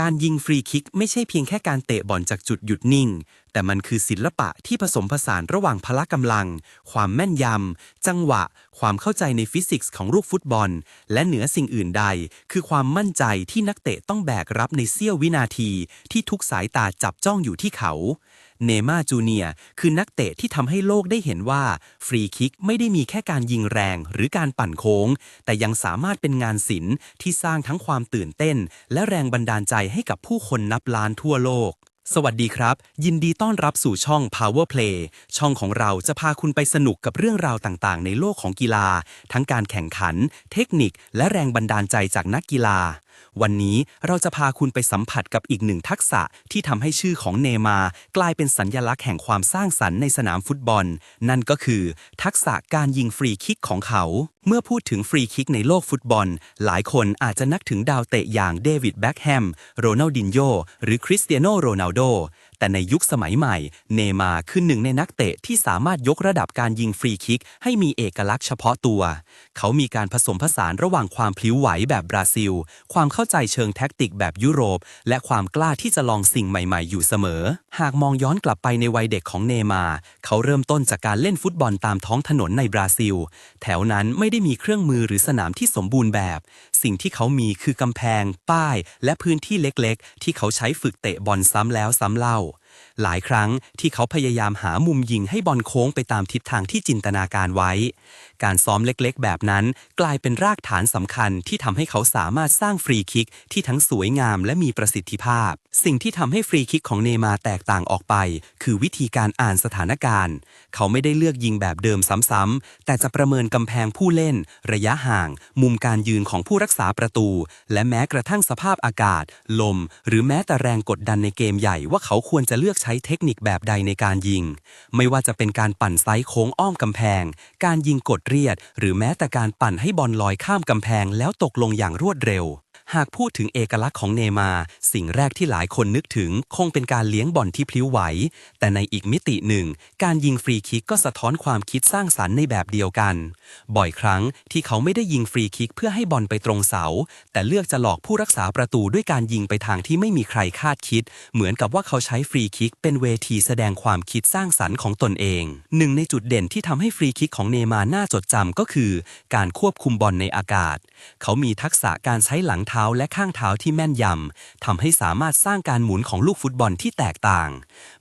การยิงฟรีคิกไม่ใช่เพียงแค่การเตะบอลจากจุดหยุดนิ่ง แต่มันคือศิลปะที่ผสมผสานระหว่างพละกำลัง ความแม่นยำ จังหวะ ความเข้าใจในฟิสิกส์ของลูกฟุตบอล และเหนือสิ่งอื่นใด คือความมั่นใจที่นักเตะต้องแบกรับในเสี้ยววินาทีที่ทุกสายตาจับจ้องอยู่ที่เขา เนย์มาร์จูเนียคือนักเตะที่ทำให้โลกได้เห็นว่า ฟรีคิกไม่ได้มีแค่การยิงแรงหรือการปั่นโค้ง แต่ยังสามารถเป็นงานศิลป์ที่สร้างทั้งความตื่นเต้น และแรงบันดาลใจให้กับผู้คนนับล้านทั่วโลก สวัสดีครับ ยินดีต้อนรับสู่ช่อง Power Play ช่องของเราจะพาคุณไปสนุกกับเรื่องราวต่างๆ ในโลกของกีฬา ทั้งการแข่งขัน เทคนิค และแรงบันดาลใจจากนักกีฬาวันนี้เราจะพาคุณไปสัมผัสกับอีกหนึ่งทักษะที่ทำให้ชื่อของเนมากลายเป็นสัญญลักษณ์แห่งความสร้างสรรค์ในสนามฟุตบอล นั่นก็คือ ทักษะการยิงฟรีคิกของเขา เมื่อพูดถึงฟรีคิกในโลกฟุตบอล หลายคนอาจจะนึกถึงดาวเตะอย่างเดวิดแบ็กแฮมโรนัลดินโญหรือคริสเตียโนโรนัลโด แต่ในยุคสมัยใหม่ เนมาคือหนึ่งในนักเตะที่สามารถยกระดับการยิงฟรีคิก ให้มีเอกลักษณ์เฉพาะตัว เขามีการผสมผสานระหว่างความพลิ้วไหวแบบบราซิล ความเข้าใจเชิงแท็กติกแบบยุโรป และความกล้าที่จะลองสิ่งใหม่ ๆ อยู่เสมอ หากมองย้อนกลับไปในวัยเด็กของเนมา เขาเริ่มต้นจากการเล่นฟุตบอลตามท้องถนนในบราซิล แถวนั้นไม่ได้มีเครื่องมือหรือสนามที่สมบูรณ์แบบ สิ่งที่เขามีคือกำแพง ป้าย และพื้นที่เล็ก ๆ ที่เขาใช้ฝึกเตะบอลซ้ำแล้วซ้ำเล่า หลายครั้งที่เขาพยายามหามุมยิงให้บอลโค้งไปตามทิศทางที่จินตนาการไว้ การซ้อมเล็กๆ แบบนั้น กลายเป็นรากฐานสำคัญที่ทำให้เขาสามารถสร้างฟรีคิกที่ทั้งสวยงามและมีประสิทธิภาพ สิ่งที่ทำให้ฟรีคิกของเนย์มาแตกต่างออกไป คือวิธีการอ่านสถานการณ์ เขาไม่ได้เลือกยิงแบบเดิมซ้ำๆแต่จะประเมินกำแพงผู้เล่น ระยะห่าง มุมการยืนของผู้รักษาประตู และแม้กระทั่งสภาพอากาศ ลม หรือแม้แต่แรงกดดันในเกมใหญ่ว่าเขาควรจะเลือกใช้เทคนิคแบบใดในการยิง ไม่ว่าจะเป็นการปั่นไซส์โค้งอ้อมกำแพง การยิงกดเรียด หรือแม้แต่การปั่นให้บอลลอยข้ามกำแพงแล้วตกลงอย่างรวดเร็ว หากพูดถึงเอกลักษณ์ของเนมา สิ่งแรกที่หลายคนนึกถึงคงเป็นการเลี้ยงบอลที่พลิ้วไหว แต่ในอีกมิติหนึ่ง การยิงฟรีคิกก็สะท้อนความคิดสร้างสรรค์ในแบบเดียวกัน บ่อยครั้งที่เขาไม่ได้ยิงฟรีคิกเพื่อให้บอลไปตรงเสา แต่เลือกจะหลอกผู้รักษาประตูด้วยการยิงไปทางที่ไม่มีใครคาดคิด เหมือนกับว่าเขาใช้ฟรีคิกเป็นเวทีแสดงความคิดสร้างสรรค์ของตนเอง หนึ่งในจุดเด่นที่ทำให้ฟรีคิกของเนมาน่าจดจำก็คือ การควบคุมบอลในอากาศ เขามีทักษะการใช้หลังเท้าและข้างเท้าที่แม่นยำทำให้สามารถสร้างการหมุนของลูกฟุตบอลที่แตกต่าง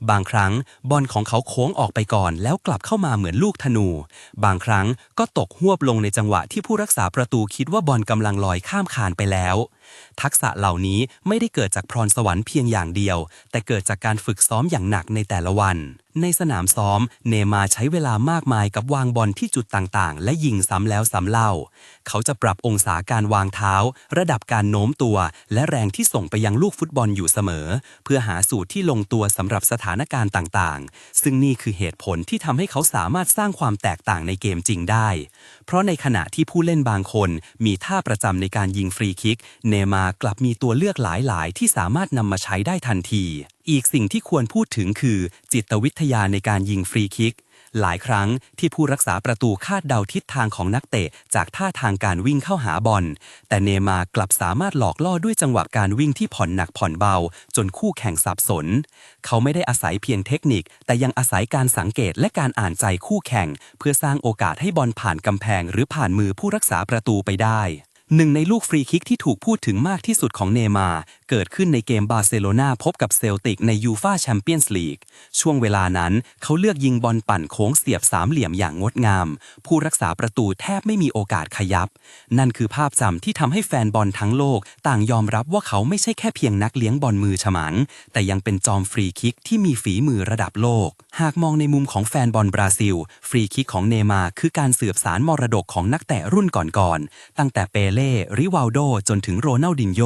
บางครั้งบอลของเขาโค้งออกไปก่อนแล้วกลับเข้ามาเหมือนลูกธนู บางครั้งก็ตกหวบลงในจังหวะที่ผู้รักษาประตูคิดว่าบอลกำลังลอยข้ามคานไปแล้ว ทักษะเหล่านี้ไม่ได้เกิดจากพรสวรรค์เพียงอย่างเดียว แต่เกิดจากการฝึกซ้อมอย่างหนักในแต่ละวัน ในสนามซ้อม เนมาใช้เวลามากมายกับวางบอลที่จุดต่างๆ และยิงซ้ำแล้วซ้ำเล่า เขาจะปรับองศาการวางเท้า ระดับการโน้มตัว และแรงที่ส่งไปยังลูกฟุตบอลอยู่เสมอ เพื่อหาสูตรที่ลงตัวสำหรับสถานการณ์ต่างๆ ซึ่งนี่คือเหตุผลที่ทำให้เขาสามารถสร้างความแตกต่างในเกมจริงได้ เพราะในขณะที่ผู้เล่นบางคน มีท่าประจำในการยิงฟรีคิก เนมากลับมีตัวเลือกหลาย ๆ ที่สามารถนำมาใช้ได้ทันที อีกสิ่งที่ควรพูดถึงคือ จิตวิทยาในการยิงฟรีคิก หลายครั้งที่ผู้รักษาประตูคาดเดาทิศทางของนักเตะ จากท่าทางการวิ่งเข้าหาบอล แต่เนมากลับสามารถหลอกล่อด้วยจังหวะการวิ่งที่ผ่อนหนักผ่อนเบา จนคู่แข่งสับสน เขาไม่ได้อาศัยเพียงเทคนิค แต่ยังอาศัยการสังเกตและการอ่านใจคู่แข่ง เพื่อสร้างโอกาสให้บอลผ่านกำแพง หรือผ่านมือผู้รักษาประตูไปได้ หนึ่งในลูกฟรีคิกที่ถูกพูดถึงมากที่สุดของเนมา เกิดขึ้นในเกมบาร์เซโลนาพบกับเซลติกในยูฟาแชมเปี้ยนส์ลีก ช่วงเวลานั้นเขาเลือกยิงบอลปั่นโค้งเสียบสามเหลี่ยมอย่างงดงาม ผู้รักษาประตูแทบไม่มีโอกาสขยับ นั่นคือภาพจำที่ทำให้แฟนบอลทั้งโลก ต่างยอมรับว่าเขาไม่ใช่แค่เพียงนักเลี้ยงบอลมือฉมัง แต่ยังเป็นจอมฟรีคิกที่มีฝีมือระดับโลก หากมองในมุมของแฟนบอลบราซิล ฟรีคิกของเนมาคือการสืบสารมรดกของนักเตะรุ่นก่อนๆตั้งแต่เปเลริวัลโด จนถึงโรนัลดินโญ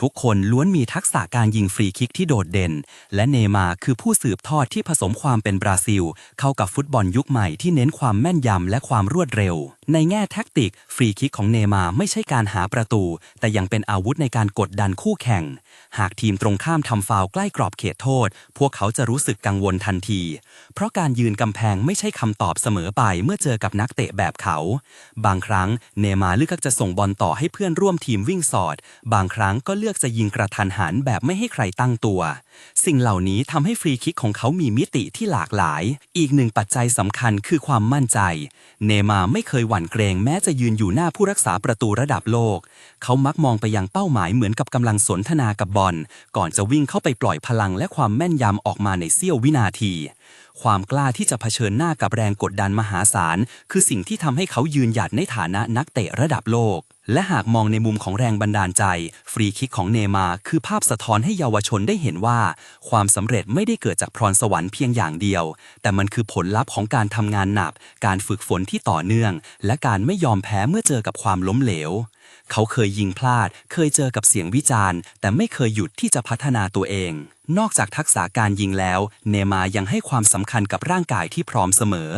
ทุกคนล้วนมีทักษะการยิงฟรีคิกที่โดดเด่น และเนมาคือผู้สืบทอดที่ผสมความเป็นบราซิล เข้ากับฟุตบอลยุคใหม่ที่เน้นความแม่นยำและความรวดเร็ว ในแง่แท็กติก ฟรีคิกของเนมาไม่ใช่การหาประตู แต่ยังเป็นอาวุธในการกดดันคู่แข่ง หากทีมตรงข้ามทำฟาวล์ใกล้กรอบเขตโทษ พวกเขาจะรู้สึกกังวลทันที เพราะการยืนกำแพงไม่ใช่คำตอบเสมอไปเมื่อเจอกับนักเตะแบบเขา บางครั้งเนมาเลือกจะส่งบอลต่อให้เพื่อนร่วมทีมวิ่งสอด บางครั้งก็เลือกจะยิงกระทันหันแบบไม่ให้ใครตั้งตัวสิ่งเหล่านี้ทำให้ฟรีคิกของเขามีมิติที่หลากหลาย อีกหนึ่งปัจจัยสำคัญคือความมั่นใจ เนมาไม่เคยหวั่นเกรงแม้จะยืนอยู่หน้าผู้รักษาประตูระดับโลก เขามักมองไปยังเป้าหมายเหมือนกับกำลังสนทนากับบอล ก่อนจะวิ่งเข้าไปปล่อยพลังและความแม่นยำออกมาในเสี้ยววินาที ความกล้าที่จะเผชิญหน้ากับแรงกดดันมหาศาล คือสิ่งที่ทำให้เขายืนหยัดในฐานะนักเตะระดับโลกและหากมองในมุมของแรงบันดาลใจ ฟรีคิกของเนมาคือภาพสะท้อนให้เยาวชนได้เห็นว่าความสำเร็จไม่ได้เกิดจากพรสวรรค์เพียงอย่างเดียว แต่มันคือผลลัพธ์ของการทำงานหนัก การฝึกฝนที่ต่อเนื่อง และการไม่ยอมแพ้เมื่อเจอกับความล้มเหลว เขาเคยยิงพลาด เคยเจอกับเสียงวิจารณ์ แต่ไม่เคยหยุดที่จะพัฒนาตัวเอง นอกจากทักษะการยิงแล้ว เนมายังให้ความสำคัญกับร่างกายที่พร้อมเสมอ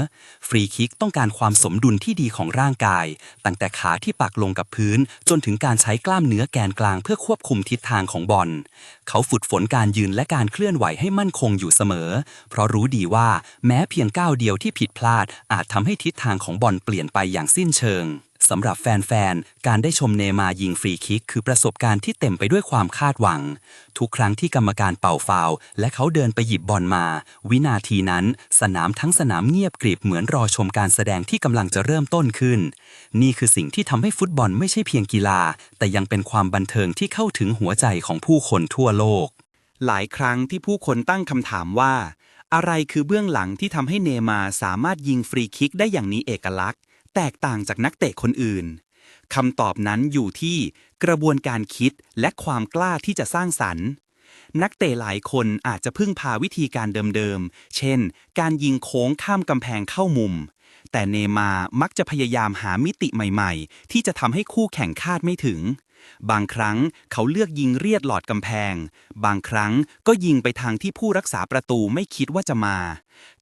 ฟรีคิกต้องการความสมดุลที่ดีของร่างกาย ตั้งแต่ขาที่ปักลงกับพื้น จนถึงการใช้กล้ามเนื้อแกนกลางเพื่อควบคุมทิศทางของบอล เขาฝึกฝนการยืนและการเคลื่อนไหวให้มั่นคงอยู่เสมอ เพราะรู้ดีว่าแม้เพียงก้าวเดียวที่ผิดพลาด อาจทำให้ทิศทางของบอลเปลี่ยนไปอย่างสิ้นเชิง สำหรับแฟนๆ การได้ชมเนมายิงฟรีคิก คือประสบการณ์ที่เต็มไปด้วยความคาดหวัง ทุกครั้งที่กรรมการเป่าฟาว และเขาเดินไปหยิบบอลมา วินาทีนั้น สนามทั้งสนามเงียบกริบเหมือนรอชมการแสดงที่กำลังจะเริ่มต้นขึ้น นี่คือสิ่งที่ทำให้ฟุตบอลไม่ใช่เพียงกีฬา แต่ยังเป็นความบันเทิงที่เข้าถึงหัวใจของผู้คนทั่วโลก หลายครั้งที่ผู้คนตั้งคำถามว่า อะไรคือเบื้องหลังที่ทำให้เนมาสามารถยิงฟรีคิกได้อย่างนี้เอกลักษณ์ แตกต่างจากนักเตะคนอื่นคำตอบนั้นอยู่ที่กระบวนการคิดและความกล้าที่จะสร้างสรรค์ นักเตะหลายคนอาจจะพึ่งพาวิธีการเดิมๆ เช่น การยิงโค้งข้ามกำแพงเข้ามุม แต่เนย์มามักจะพยายามหามิติใหม่ๆ ที่จะทำให้คู่แข่งคาดไม่ถึง บางครั้งเขาเลือกยิงเรียดหลอดกำแพง บางครั้งก็ยิงไปทางที่ผู้รักษาประตูไม่คิดว่าจะมา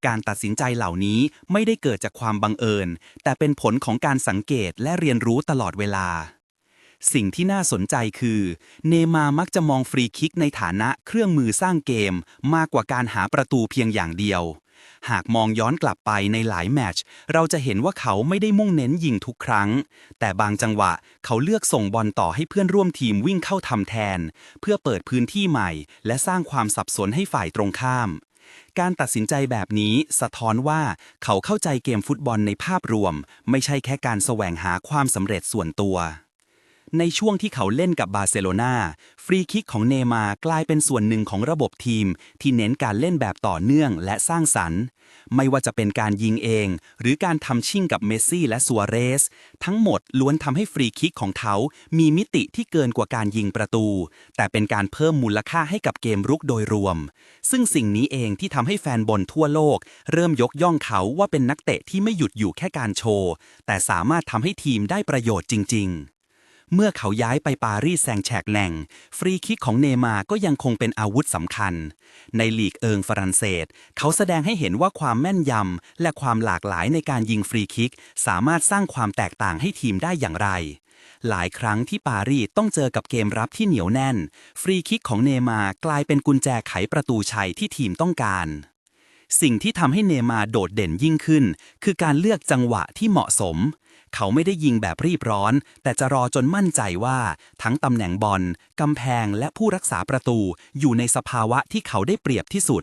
การตัดสินใจเหล่านี้ไม่ได้เกิดจากความบังเอิญ แต่เป็นผลของการสังเกตและเรียนรู้ตลอดเวลา สิ่งที่น่าสนใจคือ เนย์มามักจะมองฟรีคิกในฐานะเครื่องมือสร้างเกม มากกว่าการหาประตูเพียงอย่างเดียว หากมองย้อนกลับไปในหลายแมตช์เราจะเห็นว่าเขาไม่ได้มุ่งเน้นยิงทุกครั้ง แต่บางจังหวะเขาเลือกส่งบอลต่อให้เพื่อนร่วมทีมวิ่งเข้าทำแทน เพื่อเปิดพื้นที่ใหม่ และสร้างความสับสนให้ฝ่ายตรงข้าม การตัดสินใจแบบนี้สะท้อนว่าเขาเข้าใจเกมฟุตบอลในภาพรวม ไม่ใช่แค่การแสวงหาความสำเร็จส่วนตัว ในช่วงที่เขาเล่นกับบาร์เซโลนาฟรีคิกของเนมากลายเป็นส่วนหนึ่งของระบบทีม ที่เน้นการเล่นแบบต่อเนื่องและสร้างสรรค์ ไม่ว่าจะเป็นการยิงเอง หรือการทำชิ่งกับเมสซี่และซัวเรส ทั้งหมดล้วนทำให้ฟรีคิกของเขา มีมิติที่เกินกว่าการยิงประตู แต่เป็นการเพิ่มมูลค่าให้กับเกมรุกโดยรวม ซึ่งสิ่งนี้เองที่ทำให้แฟนบอลทั่วโลก เริ่มยกย่องเขาว่าเป็นนักเตะที่ไม่หยุดอยู่แค่การโชว์ แต่สามารถทำให้ทีมได้ประโยชน์จริง ๆ เมื่อเขาย้ายไปปารีสแซงแชร์กแหล่ง ฟรีคิกของเนย์มาร์ก็ยังคงเป็นอาวุธสำคัญ ในลีกเอิงฝรั่งเศส เขาแสดงให้เห็นว่าความแม่นยำ และความหลากหลายในการยิงฟรีคิก สามารถสร้างความแตกต่างให้ทีมได้อย่างไร หลายครั้งที่ปารีสต้องเจอกับเกมรับที่เหนียวแน่น ฟรีคิกของเนย์มาร์กลายเป็นกุญแจไขประตูชัยที่ทีมต้องการสิ่งที่ทำให้เนย์มาร์โดดเด่นยิ่งขึ้น คือการเลือกจังหวะที่เหมาะสม เขาไม่ได้ยิงแบบรีบร้อน แต่จะรอจนมั่นใจว่า ทั้งตำแหน่งบอลกำแพงและผู้รักษาประตูอยู่ในสภาวะที่เขาได้เปรียบที่สุด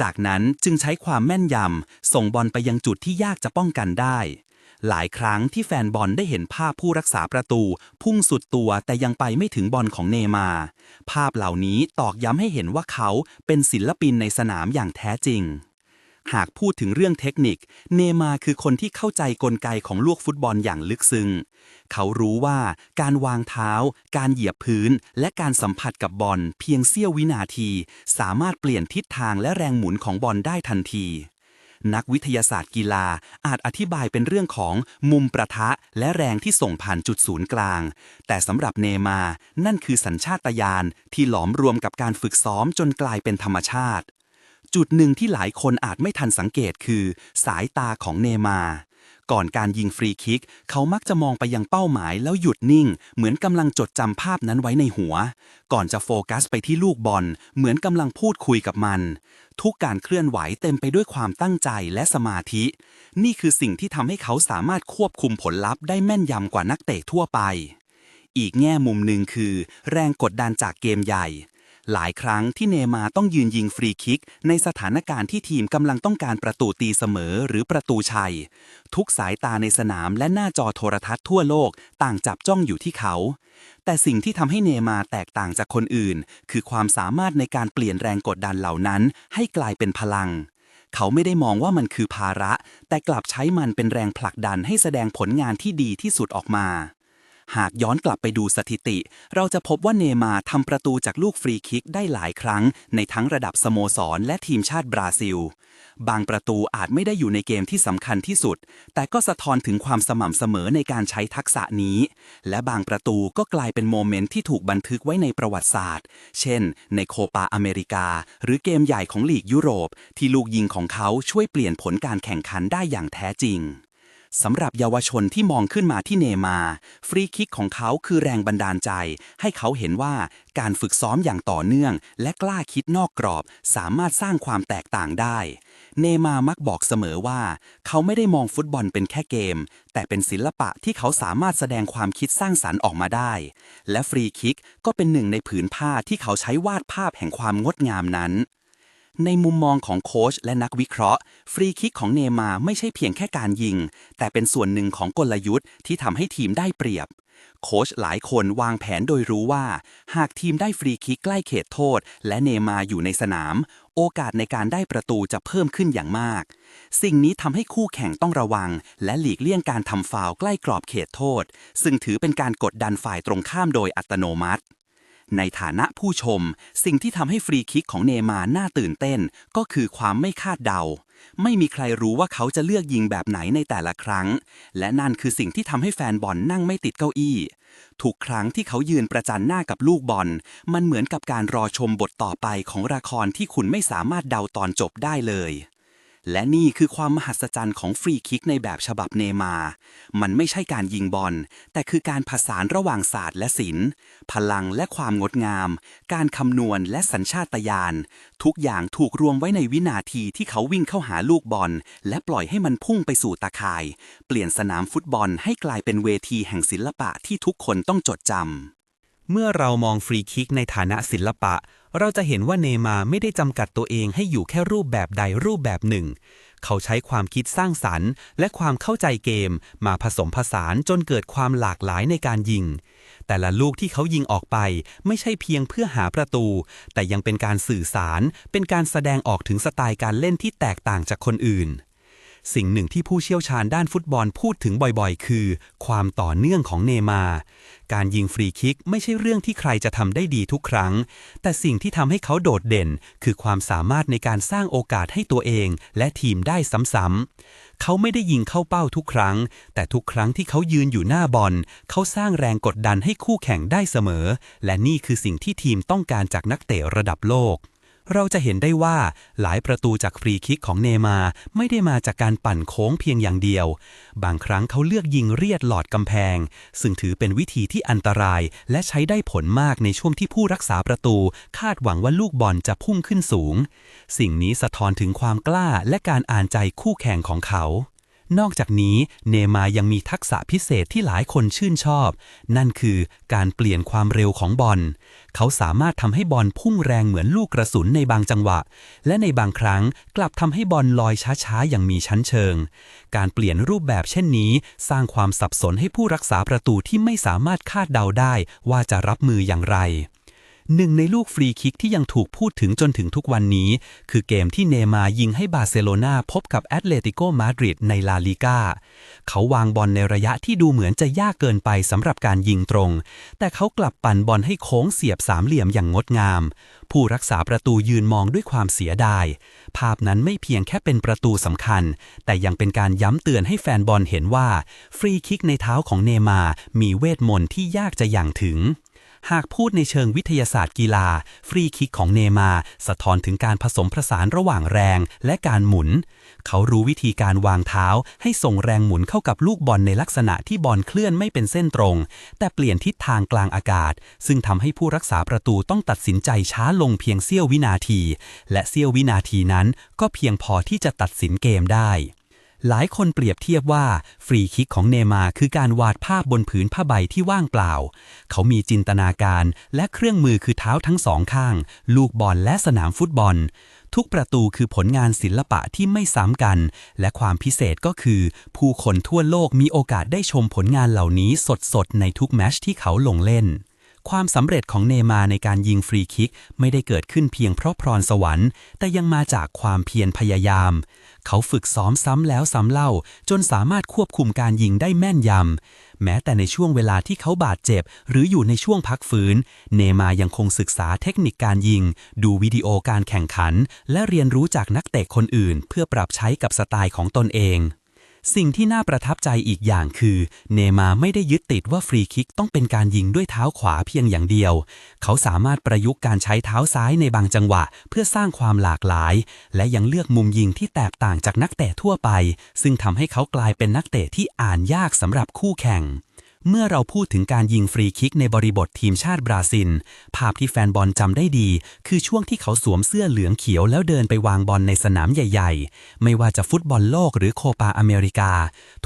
จากนั้นจึงใช้ความแม่นยำส่งบอลไปยังจุดที่ยากจะป้องกันได้หลายครั้งที่แฟนบอลได้เห็นภาพผู้รักษาประตู พุ่งสุดตัวแต่ยังไปไม่ถึงบอลของเนมา ภาพเหล่านี้ตอกย้ำให้เห็นว่าเขาเป็นศิลปินในสนามอย่างแท้จริง หากพูดถึงเรื่องเทคนิค เนมาคือคนที่เข้าใจกลไกของลูกฟุตบอลอย่างลึกซึ้ง เขารู้ว่าการวางเท้า การเหยียบพื้น และการสัมผัสกับบอลเพียงเสี้ยววินาที สามารถเปลี่ยนทิศทางและแรงหมุนของบอลได้ทันที นักวิทยาศาสตร์กีฬาอาจอธิบายเป็นเรื่องของมุมประทะและแรงที่ส่งผ่านจุดศูนย์กลาง แต่สำหรับเนมา นั่นคือสัญชาตญาณที่หลอมรวมกับการฝึกซ้อมจนกลายเป็นธรรมชาติ จุดหนึ่งที่หลายคนอาจไม่ทันสังเกตคือ สายตาของเนมา ก่อนการยิงฟรีคิก เขามักจะมองไปยังเป้าหมายแล้วหยุดนิ่ง เหมือนกำลังจดจำภาพนั้นไว้ในหัว ก่อนจะโฟกัสไปที่ลูกบอล เหมือนกำลังพูดคุยกับมัน ทุกการเคลื่อนไหวเต็มไปด้วยความตั้งใจและสมาธิ นี่คือสิ่งที่ทำให้เขาสามารถควบคุมผลลัพธ์ได้แม่นยำกว่านักเตะทั่วไป อีกแง่มุมหนึ่งคือ แรงกดดันจากเกมใหญ่ หลายครั้งที่เนมาต้องยืนยิงฟรีคิก ในสถานการณ์ที่ทีมกำลังต้องการประตูตีเสมอหรือประตูชัย ทุกสายตาในสนามและหน้าจอโทรทัศน์ทั่วโลกต่างจับจ้องอยู่ที่เขา แต่สิ่งที่ทำให้เนมาแตกต่างจากคนอื่น คือความสามารถในการเปลี่ยนแรงกดดันเหล่านั้น ให้กลายเป็นพลัง เขาไม่ได้มองว่ามันคือภาระ แต่กลับใช้มันเป็นแรงผลักดันให้แสดงผลงานที่ดีที่สุดออกมา หากย้อนกลับไปดูสถิติ เราจะพบว่าเนมาทำประตูจากลูกฟรีคิกได้หลายครั้ง ในทั้งระดับสโมสรและทีมชาติบราซิล บางประตูอาจไม่ได้อยู่ในเกมที่สำคัญที่สุด แต่ก็สะท้อนถึงความสม่ำเสมอในการใช้ทักษะนี้ และบางประตูก็กลายเป็นโมเมนต์ที่ถูกบันทึกไว้ในประวัติศาสตร์ เช่น ในโคปาอเมริกา หรือเกมใหญ่ของลีกยุโรป ที่ลูกยิงของเขาช่วยเปลี่ยนผลการแข่งขันได้อย่างแท้จริง สำหรับเยาวชนที่มองขึ้นมาที่เนมา ฟรีคิกของเขาคือแรงบันดาลใจ ให้เขาเห็นว่าการฝึกซ้อมอย่างต่อเนื่อง และกล้าคิดนอกกรอบ สามารถสร้างความแตกต่างได้ เนมามักบอกเสมอว่า เขาไม่ได้มองฟุตบอลเป็นแค่เกม แต่เป็นศิลปะที่เขาสามารถแสดงความคิดสร้างสรรค์ออกมาได้ และฟรีคิกก็เป็นหนึ่งในผืนผ้าที่เขาใช้วาดภาพแห่งความงดงามนั้น ในมุมมองของโค้ชและนักวิเคราะห์ ฟรีคิกของเนมาไม่ใช่เพียงแค่การยิง แต่เป็นส่วนหนึ่งของกลยุทธ์ที่ทำให้ทีมได้เปรียบ โค้ชหลายคนวางแผนโดยรู้ว่า หากทีมได้ฟรีคิกใกล้เขตโทษ และเนมาอยู่ในสนาม โอกาสในการได้ประตูจะเพิ่มขึ้นอย่างมาก สิ่งนี้ทำให้คู่แข่งต้องระวัง และหลีกเลี่ยงการทำฟาวใกล้กรอบเขตโทษ ซึ่งถือเป็นการกดดันฝ่ายตรงข้ามโดยอัตโนมัติ ในฐานะผู้ชม สิ่งที่ทำให้ฟรีคิกของเนมาน่าตื่นเต้น ก็คือความไม่คาดเดา ไม่มีใครรู้ว่าเขาจะเลือกยิงแบบไหนในแต่ละครั้ง และนั่นคือสิ่งที่ทำให้แฟนบอลนั่งไม่ติดเก้าอี้ ทุกครั้งที่เขายืนประจันหน้ากับลูกบอล มันเหมือนกับการรอชมบทต่อไปของละครที่คุณไม่สามารถเดาตอนจบได้เลย และนี่คือความมหัศจรรย์ของฟรีคิกในแบบฉบับเนมา มันไม่ใช่การยิงบอล แต่คือการผสานระหว่างศาสตร์และศิลป์ พลังและความงดงาม การคำนวณและสัญชาตญาณ ทุกอย่างถูกรวมไว้ในวินาทีที่เขาวิ่งเข้าหาลูกบอล และปล่อยให้มันพุ่งไปสู่ตาข่าย เปลี่ยนสนามฟุตบอลให้กลายเป็นเวทีแห่งศิลปะที่ทุกคนต้องจดจำ เมื่อเรามองฟรีคิกในฐานะศิลปะ เราจะเห็นว่าเนย์มาไม่ได้จำกัดตัวเองให้อยู่แค่รูปแบบใดรูปแบบหนึ่ง เขาใช้ความคิดสร้างสรรค์ และความเข้าใจเกม มาผสมผสานจนเกิดความหลากหลายในการยิง แต่ละลูกที่เขายิงออกไป ไม่ใช่เพียงเพื่อหาประตู แต่ยังเป็นการสื่อสาร เป็นการแสดงออกถึงสไตล์การเล่นที่แตกต่างจากคนอื่น สิ่งหนึ่งที่ผู้เชี่ยวชาญด้านฟุตบอลพูดถึงบ่อยๆ คือ ความต่อเนื่องของเนมา การยิงฟรีคิกไม่ใช่เรื่องที่ใครจะทำได้ดีทุกครั้ง แต่สิ่งที่ทำให้เขาโดดเด่น คือความสามารถในการสร้างโอกาสให้ตัวเอง และทีมได้ซ้ำๆ เขาไม่ได้ยิงเข้าเป้าทุกครั้ง แต่ทุกครั้งที่เขายืนอยู่หน้าบอล เขาสร้างแรงกดดันให้คู่แข่งได้เสมอ และนี่คือสิ่งที่ทีมต้องการจากนักเตะระดับโลก เราจะเห็นได้ว่าหลายประตูจากฟรีคิกของเนมาไม่ได้มาจากการปั่นโค้งเพียงอย่างเดียว บางครั้งเขาเลือกยิงเรียดหลอดกำแพง ซึ่งถือเป็นวิธีที่อันตราย และใช้ได้ผลมากในช่วงที่ผู้รักษาประตู คาดหวังว่าลูกบอลจะพุ่งขึ้นสูง สิ่งนี้สะท้อนถึงความกล้าและการอ่านใจคู่แข่งของเขา นอกจากนี้เนมายังมีทักษะพิเศษที่หลายคนชื่นชอบ นั่นคือการเปลี่ยนความเร็วของบอล เขาสามารถทำให้บอลพุ่งแรงเหมือนลูกกระสุนในบางจังหวะ และในบางครั้งกลับทำให้บอลลอยช้าๆ อย่างมีชั้นเชิง การเปลี่ยนรูปแบบเช่นนี้ สร้างความสับสนให้ผู้รักษาประตูที่ไม่สามารถคาดเดาได้ว่าจะรับมืออย่างไร หนึ่งในลูกฟรีคิกที่ยังถูกพูดถึงจนถึงทุกวันนี้ คือเกมที่เนมายิงให้บาร์เซโลนาพบกับแอตเลติโกมาดริดในลาลิก้า เขาวางบอลในระยะที่ดูเหมือนจะยากเกินไปสำหรับการยิงตรง แต่เขากลับปั่นบอลให้โค้งเสียบสามเหลี่ยมอย่างงดงาม ผู้รักษาประตูยืนมองด้วยความเสียดาย ภาพนั้นไม่เพียงแค่เป็นประตูสำคัญ แต่ยังเป็นการย้ำเตือนให้แฟนบอลเห็นว่า ฟรีคิกในเท้าของเนมา มีเวทมนต์ที่ยากจะอย่างถึง หากพูดในเชิงวิทยาศาสตร์กีฬา ฟรีคิกของเนมา สะท้อนถึงการผสมผสานระหว่างแรงและการหมุน เขารู้วิธีการวางเท้า ให้ส่งแรงหมุนเข้ากับลูกบอลในลักษณะที่บอลเคลื่อนไม่เป็นเส้นตรง แต่เปลี่ยนทิศทางกลางอากาศ ซึ่งทำให้ผู้รักษาประตูต้องตัดสินใจช้าลงเพียงเสี้ยววินาที และเสี้ยววินาทีนั้นก็เพียงพอที่จะตัดสินเกมได้ หลายคนเปรียบเทียบว่าฟรีคิกของเนมาคือการวาดภาพบนผืนผ้าใบที่ว่างเปล่า เขามีจินตนาการและเครื่องมือคือเท้าทั้งสองข้าง ลูกบอลและสนามฟุตบอล ทุกประตูคือผลงานศิลปะที่ไม่ซ้ำกัน และความพิเศษก็คือ ผู้คนทั่วโลกมีโอกาสได้ชมผลงานเหล่านี้สดๆในทุกแมชที่เขาลงเล่นความสำเร็จของเนมาในการยิงฟรีคิกไม่ได้เกิดขึ้นเพียงเพราะพรสวรรค์ แต่ยังมาจากความเพียรพยายาม เขาฝึกซ้อมซ้ำแล้วซ้ำเล่า จนสามารถควบคุมการยิงได้แม่นยำ แม้แต่ในช่วงเวลาที่เขาบาดเจ็บ หรืออยู่ในช่วงพักฟื้น เนมายังคงศึกษาเทคนิคการยิง ดูวิดีโอการแข่งขัน และเรียนรู้จากนักเตะคนอื่น เพื่อปรับใช้กับสไตล์ของตนเอง สิ่งที่น่าประทับใจอีกอย่างคือ เนมาไม่ได้ยึดติดว่าฟรีคิกต้องเป็นการยิงด้วยเท้าขวาเพียงอย่างเดียว เขาสามารถประยุกต์การใช้เท้าซ้ายในบางจังหวะ เพื่อสร้างความหลากหลาย และยังเลือกมุมยิงที่แตกต่างจากนักเตะทั่วไป ซึ่งทำให้เขากลายเป็นนักเตะที่อ่านยากสำหรับคู่แข่ง เมื่อเราพูดถึงการยิงฟรีคิกในบริบททีมชาติบราซิล ภาพที่แฟนบอลจำได้ดี คือช่วงที่เขาสวมเสื้อเหลืองเขียวแล้วเดินไปวางบอลในสนามใหญ่ๆ ไม่ว่าจะฟุตบอลโลกหรือโคปาอเมริกา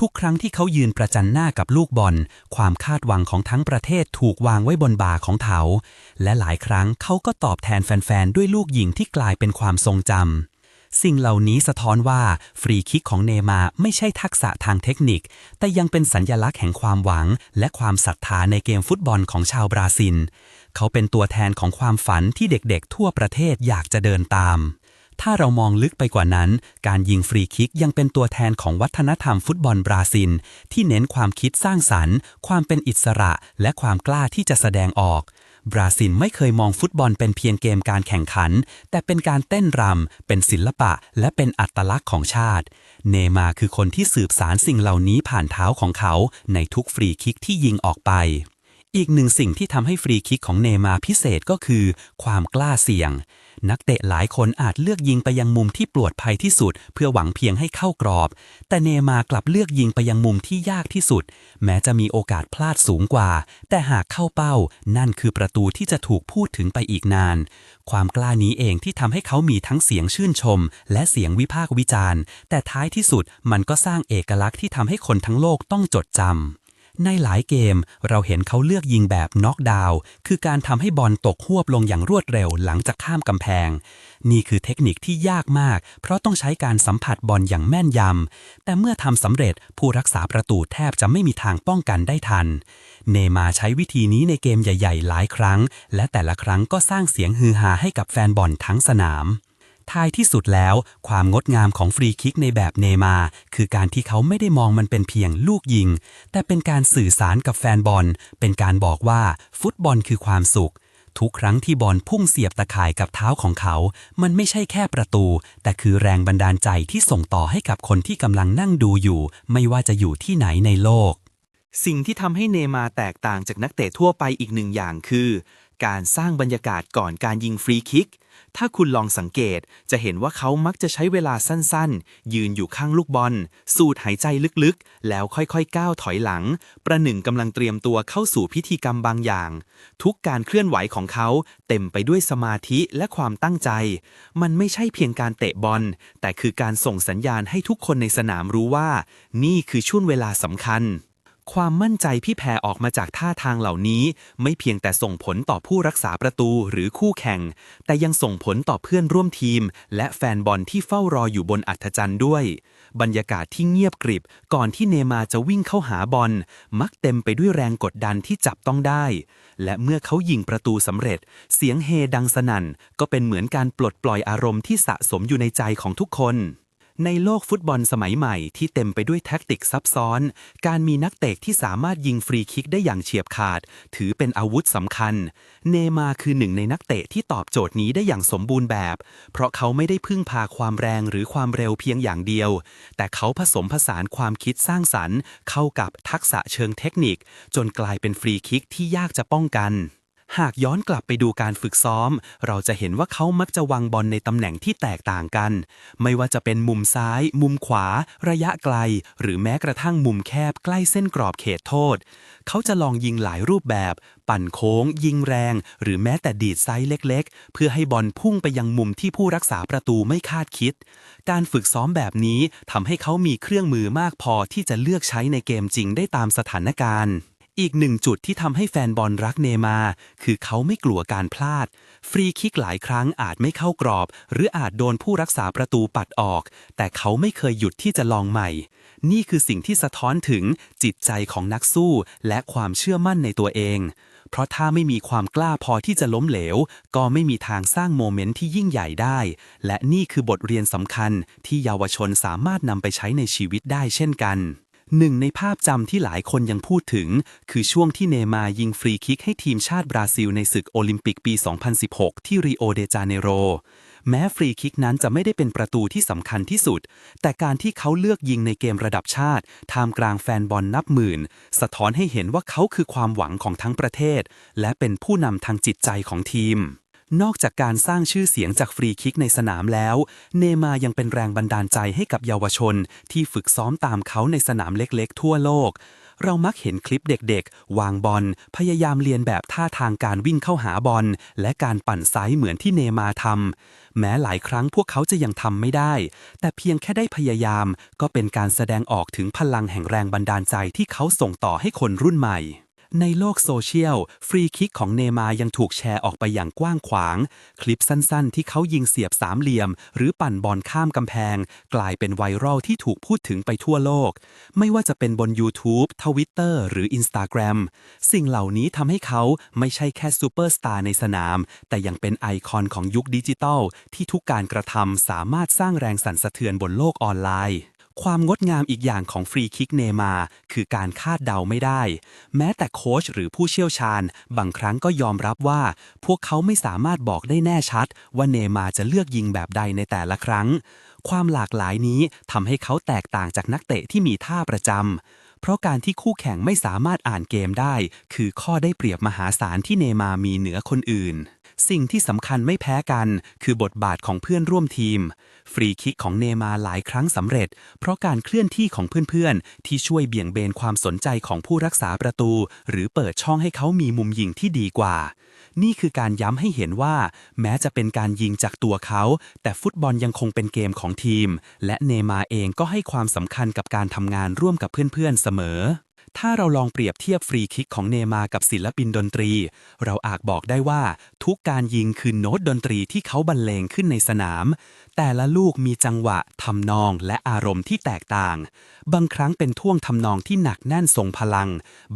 ทุกครั้งที่เขายืนประจันหน้ากับลูกบอล ความคาดหวังของทั้งประเทศถูกวางไว้บนบ่าของเขา และหลายครั้งเขาก็ตอบแทนแฟนๆด้วยลูกยิงที่กลายเป็นความทรงจำ สิ่งเหล่านี้สะท้อนว่าฟรีคิกของเนย์มาไม่ใช่ทักษะทางเทคนิค แต่ยังเป็นสัญญลักษณ์แห่งความหวัง และความศรัทธาในเกมฟุตบอลของชาวบราซิล เขาเป็นตัวแทนของความฝันที่เด็กๆ ทั่วประเทศอยากจะเดินตาม ถ้าเรามองลึกไปกว่านั้น การยิงฟรีคิกยังเป็นตัวแทนของวัฒนธรรมฟุตบอลบราซิล ที่เน้นความคิดสร้างสรรค์ ความเป็นอิสระ และความกล้าที่จะแสดงออก บราซิลไม่เคยมองฟุตบอลเป็นเพียงเกมการแข่งขัน แต่เป็นการเต้นรำ เป็นศิลปะ และเป็นอัตลักษณ์ของชาติ เนย์มาคือคนที่สืบสารสิ่งเหล่านี้ผ่านเท้าของเขา ในทุกฟรีคิกที่ยิงออกไป อีกหนึ่งสิ่งที่ทำให้ฟรีคิกของเนย์มาพิเศษก็คือ ความกล้าเสี่ยง นักเตะหลายคนอาจเลือกยิงไปยังมุมที่ปลอดภัยที่สุด เพื่อหวังเพียงให้เข้ากรอบ แต่เนมากลับเลือกยิงไปยังมุมที่ยากที่สุด แม้จะมีโอกาสพลาดสูงกว่า แต่หากเข้าเป้า นั่นคือประตูที่จะถูกพูดถึงไปอีกนาน ความกล้านี้เองที่ทำให้เขามีทั้งเสียงชื่นชม และเสียงวิพากษ์วิจารณ์ แต่ท้ายที่สุดมันก็สร้างเอกลักษณ์ที่ทำให้คนทั้งโลกต้องจดจำ ในหลายเกมเราเห็นเขาเลือกยิงแบบน็อกดาวน์คือการทำให้บอลตกหวบลงอย่างรวดเร็วหลังจากข้ามกำแพง นี่คือเทคนิคที่ยากมาก เพราะต้องใช้การสัมผัสบอลอย่างแม่นยำ แต่เมื่อทำสำเร็จผู้รักษาประตูแทบจะไม่มีทางป้องกันได้ทัน เนมาใช้วิธีนี้ในเกมใหญ่ ๆ หลายครั้ง และแต่ละครั้งก็สร้างเสียงฮือฮาให้กับแฟนบอลทั้งสนาม ท้ายที่สุดแล้ว ความงดงามของฟรีคิกในแบบเนมา คือการที่เขาไม่ได้มองมันเป็นเพียงลูกยิง แต่เป็นการสื่อสารกับแฟนบอล เป็นการบอกว่าฟุตบอลคือความสุข ทุกครั้งที่บอลพุ่งเสียบตะข่ายกับเท้าของเขา มันไม่ใช่แค่ประตู แต่คือแรงบันดาลใจที่ส่งต่อให้กับคนที่กำลังนั่งดูอยู่ ไม่ว่าจะอยู่ที่ไหนในโลก สิ่งที่ทำให้เนมาแตกต่างจากนักเตะทั่วไปอีกหนึ่งอย่างคือ การสร้างบรรยากาศก่อนการยิงฟรีคิก ถ้าคุณลองสังเกตจะเห็นว่าเขามักจะใช้เวลาสั้นๆ ยืนอยู่ข้างลูกบอล สูดหายใจลึกๆ แล้วค่อยๆ ก้าวถอยหลัง ประหนึ่งกำลังเตรียมตัวเข้าสู่พิธีกรรมบางอย่าง ทุกการเคลื่อนไหวของเขาเต็มไปด้วยสมาธิและความตั้งใจ มันไม่ใช่เพียงการเตะบอล แต่คือการส่งสัญญาณให้ทุกคนในสนามรู้ว่า นี่คือช่วงเวลาสำคัญ ความมั่นใจที่แผ่ออกมาจากท่าทางเหล่านี้ ไม่เพียงแต่ส่งผลต่อผู้รักษาประตูหรือคู่แข่ง แต่ยังส่งผลต่อเพื่อนร่วมทีม และแฟนบอลที่เฝ้ารออยู่บนอัธจันทร์ด้วย บรรยากาศที่เงียบกริบ ก่อนที่เนมาจะวิ่งเข้าหาบอลมักเต็มไปด้วยแรงกดดันที่จับต้องได้ และเมื่อเขายิงประตูสำเร็จ เสียงเฮดังสนั่นก็เป็นเหมือนการปลดปล่อยอารมณ์ที่สะสมอยู่ในใจของทุกคน ในโลกฟุตบอลสมัยใหม่ที่เต็มไปด้วยแท็กติกซับซ้อน การมีนักเตะที่สามารถยิงฟรีคิกได้อย่างเฉียบขาด ถือเป็นอาวุธสำคัญ เนมาคือหนึ่งในนักเตะที่ตอบโจทย์นี้ได้อย่างสมบูรณ์แบบ เพราะเขาไม่ได้พึ่งพาความแรงหรือความเร็วเพียงอย่างเดียว แต่เขาผสมผสานความคิดสร้างสรรค์ เข้ากับทักษะเชิงเทคนิค จนกลายเป็นฟรีคิกที่ยากจะป้องกัน หากย้อนกลับไปดูการฝึกซ้อม เราจะเห็นว่าเขามักจะวางบอลในตำแหน่งที่แตกต่างกัน ไม่ว่าจะเป็นมุมซ้าย มุมขวา ระยะไกล หรือแม้กระทั่งมุมแคบใกล้เส้นกรอบเขตโทษ เขาจะลองยิงหลายรูปแบบ ปั่นโค้ง ยิงแรง หรือแม้แต่ดีดไซส์เล็กๆ เพื่อให้บอลพุ่งไปยังมุมที่ผู้รักษาประตูไม่คาดคิด การฝึกซ้อมแบบนี้ทำให้เขามีเครื่องมือมากพอที่จะเลือกใช้ในเกมจริงได้ตามสถานการณ์ อีกหนึ่งจุดที่ทำให้แฟนบอลรักเนมา คือเขาไม่กลัวการพลาด ฟรีคิกหลายครั้งอาจไม่เข้ากรอบ หรืออาจโดนผู้รักษาประตูปัดออก แต่เขาไม่เคยหยุดที่จะลองใหม่ นี่คือสิ่งที่สะท้อนถึงจิตใจของนักสู้ และความเชื่อมั่นในตัวเอง เพราะถ้าไม่มีความกล้าพอที่จะล้มเหลว ก็ไม่มีทางสร้างโมเมนต์ที่ยิ่งใหญ่ได้ และนี่คือบทเรียนสำคัญที่เยาวชนสามารถนำไปใช้ในชีวิตได้เช่นกัน หนึ่งในภาพจำที่หลายคนยังพูดถึง คือช่วงที่เนมายิงฟรีคิกให้ทีมชาติบราซิลในศึกโอลิมปิกปี 2016 ที่ริโอเดจาเนโร แม้ฟรีคิกนั้นจะไม่ได้เป็นประตูที่สำคัญที่สุด แต่การที่เขาเลือกยิงในเกมระดับชาติท่ามกลางแฟนบอลนับหมื่น สะท้อนให้เห็นว่าเขาคือความหวังของทั้งประเทศ และเป็นผู้นำทางจิตใจของทีม นอกจากการสร้างชื่อเสียงจากฟรีคิกในสนามแล้ว เนมายังเป็นแรงบันดาลใจให้กับเยาวชน ที่ฝึกซ้อมตามเขาในสนามเล็กๆ ทั่วโลก เรามักเห็นคลิปเด็กๆ วางบอล พยายามเรียนแบบท่าทางการวิ่งเข้าหาบอล และการปั่นไซส์เหมือนที่เนมาทำแม้หลายครั้งพวกเขาจะยังทำไม่ได้ แต่เพียงแค่ได้พยายาม ก็เป็นการแสดงออกถึงพลังแห่งแรงบันดาลใจที่เขาส่งต่อให้คนรุ่นใหม่ ในโลกโซเชียล ฟรีคิกของเนมายังถูกแชร์ออกไปอย่างกว้างขวาง คลิปสั้นๆ ที่เขายิงเสียบสามเหลี่ยม หรือปั่นบอลข้ามกำแพง กลายเป็นไวรัลที่ถูกพูดถึงไปทั่วโลก ไม่ว่าจะเป็นบน YouTube Twitter หรือ Instagram สิ่งเหล่านี้ทำให้เขาไม่ใช่แค่ซูเปอร์สตาร์ในสนาม แต่ยังเป็นไอคอนของยุคดิจิทัล ที่ทุกการกระทำสามารถสร้างแรงสั่นสะเทือนบนโลกออนไลน์ ความงดงามอีกอย่างของฟรีคิกเนย์มาคือการคาดเดาไม่ได้ แม้แต่โค้ชหรือผู้เชี่ยวชาญ บางครั้งก็ยอมรับว่า พวกเขาไม่สามารถบอกได้แน่ชัด ว่าเนย์มาจะเลือกยิงแบบใดในแต่ละครั้ง ความหลากหลายนี้ทำให้เขาแตกต่างจากนักเตะที่มีท่าประจำเพราะการที่คู่แข่งไม่สามารถอ่านเกมได้ คือข้อได้เปรียบมหาศาลที่เนย์มามีเหนือคนอื่น สิ่งที่สำคัญไม่แพ้กัน คือบทบาทของเพื่อนร่วมทีม ฟรีคิกของเนมาหลายครั้งสำเร็จ เพราะการเคลื่อนที่ของเพื่อนๆ ที่ช่วยเบี่ยงเบนความสนใจของผู้รักษาประตู หรือเปิดช่องให้เขามีมุมยิงที่ดีกว่า นี่คือการย้ำให้เห็นว่า แม้จะเป็นการยิงจากตัวเขา แต่ฟุตบอลยังคงเป็นเกมของทีม และเนมาเองก็ให้ความสำคัญกับการทำงานร่วมกับเพื่อนๆเสมอ ถ้าเราลองเปรียบเทียบฟรีคิกของเนมากับศิลปินดนตรี เราอาจบอกได้ว่าทุกการยิงคือโน้ตดนตรีที่เขาบรรเลงขึ้นในสนาม แต่ละลูกมีจังหวะทำนองและอารมณ์ที่แตกต่าง บางครั้งเป็นท่วงทำนองที่หนักแน่นทรงพลัง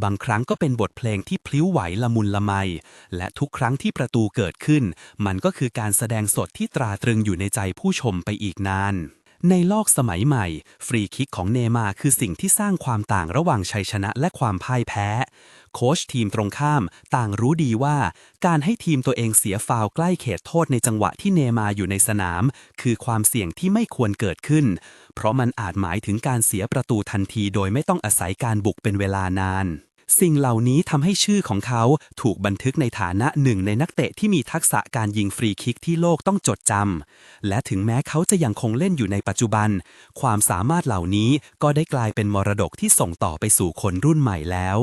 บางครั้งก็เป็นบทเพลงที่พลิ้วไหวละมุนละไม และทุกครั้งที่ประตูเกิดขึ้น มันก็คือการแสดงสดที่ตราตรึงอยู่ในใจผู้ชมไปอีกนาน ในโลกสมัยใหม่ ฟรีคิกของเนมาคือสิ่งที่สร้างความต่างระหว่างชัยชนะและความพ่ายแพ้ โค้ชทีมตรงข้ามต่างรู้ดีว่า การให้ทีมตัวเองเสียฟาวใกล้เขตโทษในจังหวะที่เนมาอยู่ในสนาม คือความเสี่ยงที่ไม่ควรเกิดขึ้น เพราะมันอาจหมายถึงการเสียประตูทันทีโดยไม่ต้องอาศัยการบุกเป็นเวลานาน สิ่งเหล่านี้ทำให้ชื่อของเขาถูกบันทึกในฐานะหนึ่งในนักเตะที่มีทักษะการยิงฟรีคิกที่โลกต้องจดจำ และถึงแม้เขาจะยังคงเล่นอยู่ในปัจจุบัน ความสามารถเหล่านี้ก็ได้กลายเป็นมรดกที่ส่งต่อไปสู่คนรุ่นใหม่แล้ว